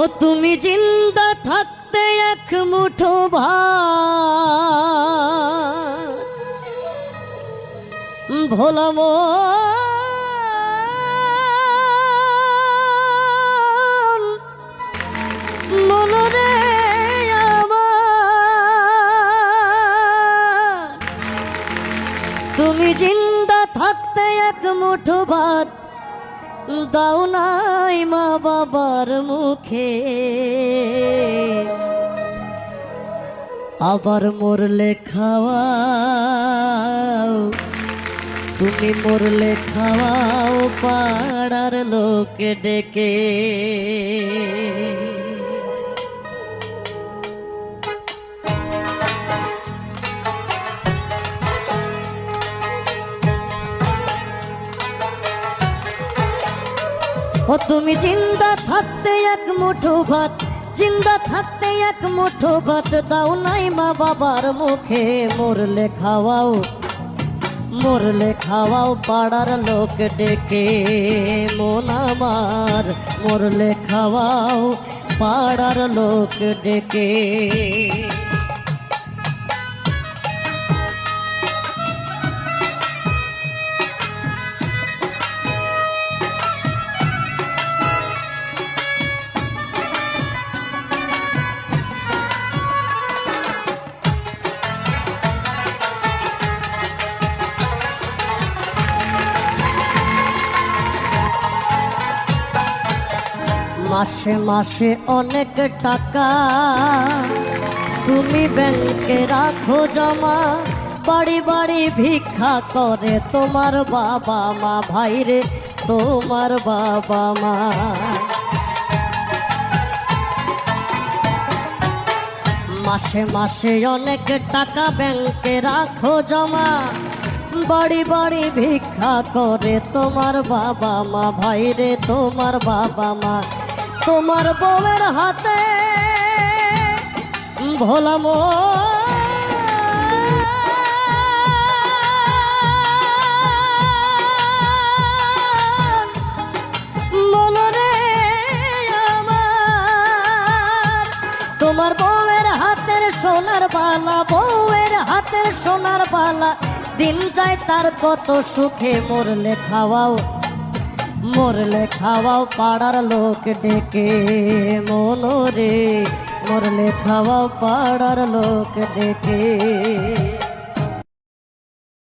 ও তুমি জিন্দা থাকতে এক মুঠো ভাত। ভোলাম তুমি জিন্দা থাকতে এক মুঠো ভাত। দাও নাই মা বাবার মুখে। আবার মরলে খাওয়াও তুমি মরলে খাওয়াও পাড়ার লোক ডেকে। ও তুমি জিন্দা থাকতে এক মুঠো ভাত, জিন্দা থাকতে এক মুঠো ভাত, দাও নাই মা বাবার মুখে মরলে খাওয়াও মরলে খাওয়াও পাড়ার লোক ডেকে, মন আমার মরলে খাওয়াও পাড়ার লোক ডেকে। মাসে মাসে অনেক টাকা তুমি ব্যাংকে রাখো জমা। বাড়ি বাড়ি ভিক্ষা করে তোমার বাবা মা। ভাইরে তোমার বাবা মা। মাসে মাসে অনেক টাকা ব্যাংকে রাখো জমা। বাড়ি বাড়ি ভিক্ষা করে তোমার বাবা মা। ভাইরে তোমার বাবা মা। তোমার বউয়ের হাতে ভোলাম তোমার বউয়ের হাতের সোনার বালা বউয়ের হাতের সোনার বালা দিন যায় তার কত সুখে মরলে খাওয়াও। মরলে খাওয়াও পাড়ার লোক ডেকে মনোরে মরলে খাওয়াও পাড়ার লোক ডেকে